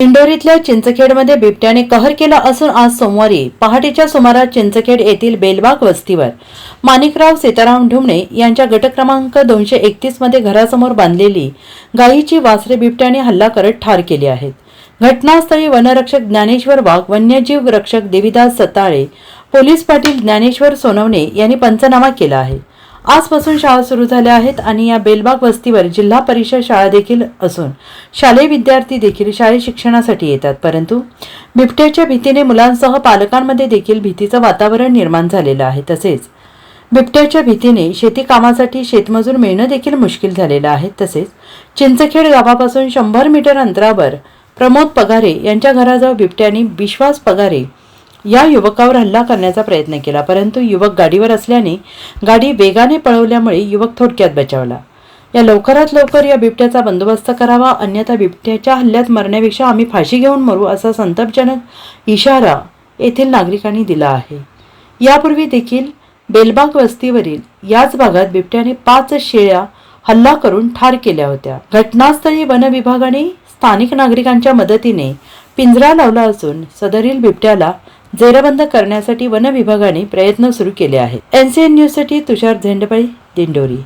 इंदोरीतल्या चिंचखेडमध्ये बिबट्याने कहर केला असून आज सोमवारी पहाटेच्या सुमारास चिंचखेड येथील बेलबाग वस्तीवर माणिकराव सीताराम ढुमणे यांच्या गट क्रमांक दोनशे एकतीसमध्ये घरासमोर बांधलेली गायीची वासरे बिबट्याने हल्ला करत ठार केली आहेत. घटनास्थळी वनरक्षक ज्ञानेश्वर वाघ वन्यजीव रक्षक देविदास सताळे पोलीस पाटील ज्ञानेश्वर सोनवणे यांनी पंचनामा केला आहे. आजपासून शाळा सुरू झाल्या आहेत आणि या बेलबाग वस्तीवर जिल्हा परिषद शाळा देखील असून शालेय विद्यार्थी देखील शालेय शिक्षणासाठी येतात. परंतु बिबट्याच्या भीतीने मुलांसह पालकांमध्ये देखील भीतीचं वातावरण निर्माण झालेलं आहे. तसेच बिबट्याच्या भीतीने शेती कामासाठी शेतमजूर मिळणं देखील मुश्किल झालेलं आहे. तसेच चिंचखेड गावापासून शंभर मीटर अंतरावर प्रमोद पगारे यांच्या घराजवळ बिबट्याने विश्वास पगारे या युवकावर हल्ला करण्याचा प्रयत्न केला परंतु युवक गाडीवर असल्याने गाडी वेगाने पळवल्यामुळे युवक थोडक्यात बचावला. या लवकरात लवकर या बिबट्याचा बंदोबस्त करावा अन्यथा बिबट्याच्या हल्ल्यात मरण्यापेक्षा आम्ही फाशी घेऊन मरू असा संतापजनक इशारा येथील नागरिकांनी दिला आहे. यापूर्वी देखील बेलबाग वस्तीवरील याच भागात बिबट्याने पाच शेळ्या हल्ला करून ठार केल्या होत्या. घटनास्थळी वन विभागाने स्थानिक नागरिकांच्या मदतीने पिंजरा लावला असून सदरील बिबट्याला जेरबंद करण्यासाठी वन विभागाने प्रयत्न सुरू केले आहेत. एनसीएन न्यूजसाठी तुषार झेंडपाळी दिंडोरी.